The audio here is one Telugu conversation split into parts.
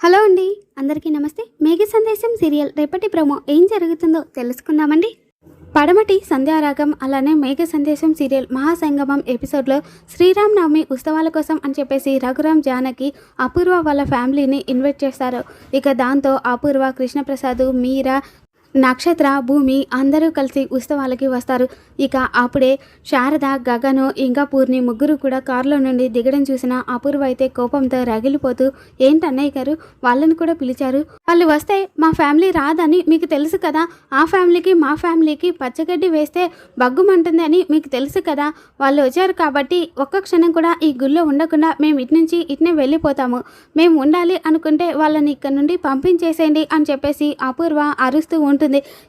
హలో అండి అందరికీ నమస్తే. మేఘ సందేశం సీరియల్ రేపటి ప్రోమో ఏం జరుగుతుందో తెలుసుకుందామండి. పడమటి సంధ్యారాగం అలానే మేఘ సందేశం సీరియల్ మహాసంగమం ఎపిసోడ్లో శ్రీరామ్ నవమి ఉత్సవాల కోసం అని చెప్పేసి రఘురామ్ జానకి అపూర్వ వాళ్ళ ఫ్యామిలీని ఇన్వైట్ చేస్తారు. ఇక దాంతో అపూర్వ కృష్ణప్రసాద్ మీరా నక్షత్ర భూమి అందరూ కలిసి ఉత్సవాలకి వస్తారు. ఇక అప్పుడే శారద గగను ఇంకా పూర్ణి ముగ్గురు కూడా కారులో నుండి దిగడం చూసిన అపూర్వ అయితే కోపంతో రగిలిపోతూ ఏంటన్నయ్య గారు? వాళ్ళని కూడా పిలిచారు. వాళ్ళు వస్తే మా ఫ్యామిలీ రాదని మీకు తెలుసు కదా. ఆ ఫ్యామిలీకి మా ఫ్యామిలీకి పచ్చగడ్డి వేస్తే బగ్గుమంటుంది అని మీకు తెలుసు కదా. వాళ్ళు వచ్చారు కాబట్టి ఒక్క క్షణం కూడా ఈ గుళ్ళో ఉండకుండా మేము ఇటు నుంచి ఇట్నే వెళ్ళిపోతాము. మేము ఉండాలి అనుకుంటే వాళ్ళని ఇక్కడ నుండి పంపించేసేయండి అని చెప్పేసి అపూర్వ అరుస్తూ ఉంటుంది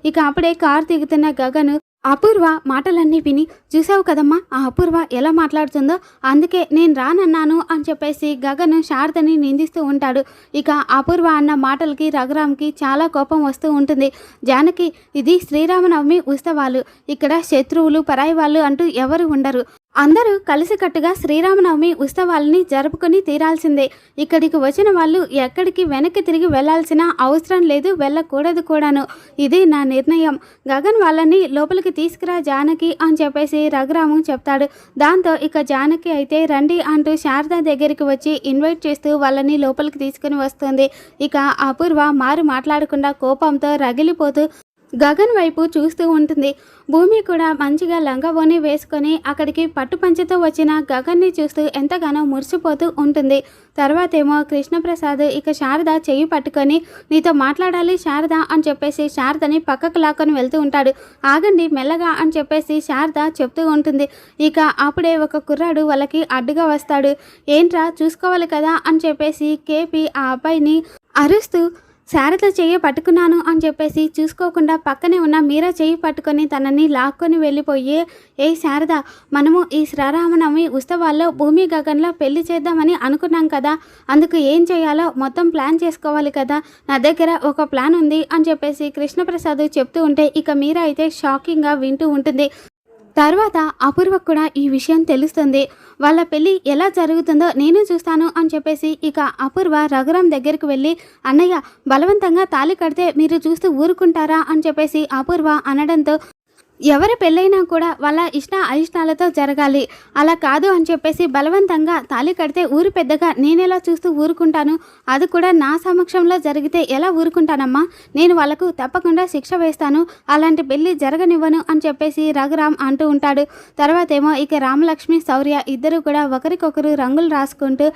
ఇక అప్పుడే కారు దిగుతున్న గగను అపూర్వ మాటలన్నీ విని చూసావు కదమ్మా ఆ అపూర్వ ఎలా మాట్లాడుతుందో? అందుకే నేను రానన్నాను అని చెప్పేసి గగను శారదని నిందిస్తూ ఉంటాడు. ఇక అపూర్వ అన్న మాటలకి రఘురామ్కి చాలా కోపం వస్తూ ఉంటుంది. జానకి ఇది శ్రీరామనవమి ఉత్సవాలు. ఇక్కడ శత్రువులు పరాయి వాళ్ళు అంటూ ఎవరు ఉండరు. అందరూ కలిసికట్టుగా శ్రీరామనవమి ఉత్సవాలని జరుపుకొని తీరాల్సిందే. ఇక్కడికి వచ్చిన వాళ్ళు ఎక్కడికి వెనక్కి తిరిగి వెళ్ళాల్సిన అవసరం లేదు వెళ్ళకూడదు కూడాను. ఇది నా నిర్ణయం. గగన్ వాళ్ళని లోపలికి తీసుకురా జానకి అని చెప్పేసి రఘురాము చెప్తాడు. దాంతో ఇక జానకి అయితే రండి అంటూ శారద దగ్గరికి వచ్చి ఇన్వైట్ చేస్తూ వాళ్ళని లోపలికి తీసుకుని వస్తుంది. ఇక అపూర్వ మారు మాట్లాడకుండా కోపంతో రగిలిపోతూ గగన్ వైపు చూస్తూ ఉంటుంది. భూమి కూడా మంచిగా లంగబోని వేసుకొని అక్కడికి పట్టుపంచతో వచ్చిన గగన్ని చూస్తూ ఎంతగానో మురిసిపోతూ ఉంటుంది. తర్వాతేమో కృష్ణప్రసాద్ ఇక శారద చెయ్యి పట్టుకొని నీతో మాట్లాడాలి శారద అని చెప్పేసి శారదని పక్కకు లాక్కొని వెళ్తూ ఉంటాడు. ఆగండి మెల్లగా అని చెప్పేసి శారద చెప్తూ ఉంటుంది. ఇక అప్పుడే ఒక కుర్రాడు వాళ్ళకి అడ్డుగా వస్తాడు. ఏంట్రా చూసుకోవాలి కదా అని చెప్పేసి కేపీ ఆ అబ్బాయిని అరుస్తూ శారద చెయ్యి పట్టుకున్నాను అని చెప్పేసి చూసుకోకుండా పక్కనే ఉన్న మీరా చెయ్యి పట్టుకొని తనని లాక్కొని వెళ్ళిపోయి ఏ శారద మనము ఈ శ్రీరామనవమి ఉత్సవాల్లో భూమి గగన్లో పెళ్ళి చేద్దామని అనుకున్నాం కదా అందుకు ఏం చేయాలో మొత్తం ప్లాన్ చేసుకోవాలి కదా నా దగ్గర ఒక ప్లాన్ ఉంది అని చెప్పేసి కృష్ణప్రసాద్ చెప్తూ ఉంటే ఇక మీరా అయితే షాకింగ్గా వింటూ ఉంటుంది. తర్వాత అపూర్వకు కూడా ఈ విషయం తెలుస్తుంది. వాళ్ళ పెళ్ళి ఎలా జరుగుతుందో నేను చూస్తాను అని చెప్పేసి ఇక అపూర్వ రఘురాం దగ్గరికి వెళ్ళి అన్నయ్య బలవంతంగా తాళి కడితే మీరు చూస్తూ ఊరుకుంటారా? అని చెప్పేసి అపూర్వ అనడంతో ఎవరి పెళ్ళైనా కూడా వాళ్ళ ఇష్ట అయిష్టాలతో జరగాలి. అలా కాదు అని చెప్పేసి బలవంతంగా తాళి కడితే ఊరు పెద్దగా నేనెలా చూస్తూ ఊరుకుంటాను? అది కూడా నా సమక్షంలో జరిగితే ఎలా ఊరుకుంటానమ్మా? నేను వాళ్ళకు తప్పకుండా శిక్ష వేస్తాను. అలాంటి పెళ్ళి జరగనివ్వను అని చెప్పేసి రఘురామ్ అంటూ ఉంటాడు. తర్వాత ఏమో ఇక రామలక్ష్మి శౌర్య ఇద్దరు కూడా ఒకరికొకరు రంగులు రాసుకుంటూ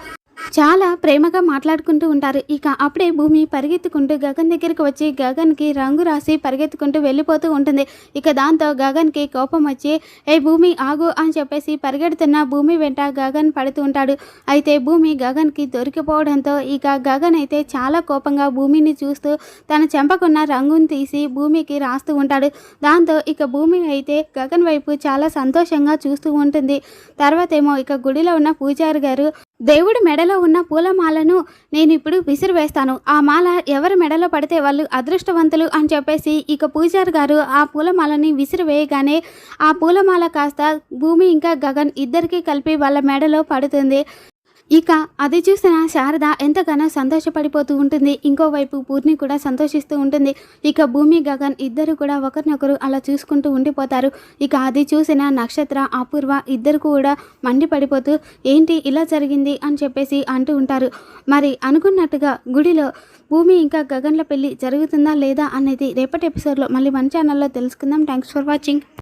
చాలా ప్రేమగా మాట్లాడుకుంటూ ఉంటారు. ఇక అప్పుడే భూమి పరిగెత్తుకుంటూ గగన్ దగ్గరికి వచ్చి గగన్కి రంగు రాసి పరిగెత్తుకుంటూ వెళ్ళిపోతూ ఉంటుంది. ఇక దాంతో గగన్కి కోపం వచ్చి ఏ భూమి ఆగు అని చెప్పేసి పరిగెడుతున్న భూమి వెంట గగన్ పడుతూ ఉంటాడు. అయితే భూమి గగన్కి దొరికిపోవడంతో ఇక గగన్ అయితే చాలా కోపంగా భూమిని చూస్తూ తన చెంపకున్న రంగును తీసి భూమికి రాస్తూ ఉంటాడు. దాంతో ఇక భూమి అయితే గగన్ వైపు చాలా సంతోషంగా చూస్తూ ఉంటుంది. తర్వాత ఏమో ఇక గుడిలో ఉన్న పూజారి గారు దేవుడి మెడలో ఉన్న పూలమాలను నేను ఇప్పుడు విసిరివేస్తాను ఆ మాల ఎవరి మెడలో పడితే వాళ్ళు అదృష్టవంతులు అని చెప్పేసి ఇక పూజారి గారు ఆ పూలమాలని విసిరివేయగానే ఆ పూలమాల కాస్త భూమి ఇంకా గగన్ ఇద్దరికీ కలిపి వాళ్ళ మెడలో పడుతుంది. ఇక అది చూసిన శారద ఎంతగానో సంతోషపడిపోతూ ఉంటుంది. ఇంకోవైపు పూర్ణి కూడా సంతోషిస్తూ ఉంటుంది. ఇక భూమి గగన్ ఇద్దరు కూడా ఒకరినొకరు అలా చూసుకుంటూ ఉండిపోతారు. ఇక అది చూసిన నక్షత్ర అపూర్వ ఇద్దరు కూడా మండిపడిపోతూ ఏంటి ఇలా జరిగింది? అని చెప్పేసి అంటూ ఉంటారు. మరి అనుకున్నట్టుగా గుడిలో భూమి ఇంకా గగన్ల పెళ్ళి జరుగుతుందా లేదా అనేది రేపటి ఎపిసోడ్లో మళ్ళీ మన ఛానల్లో తెలుసుకుందాం. Thanks for watching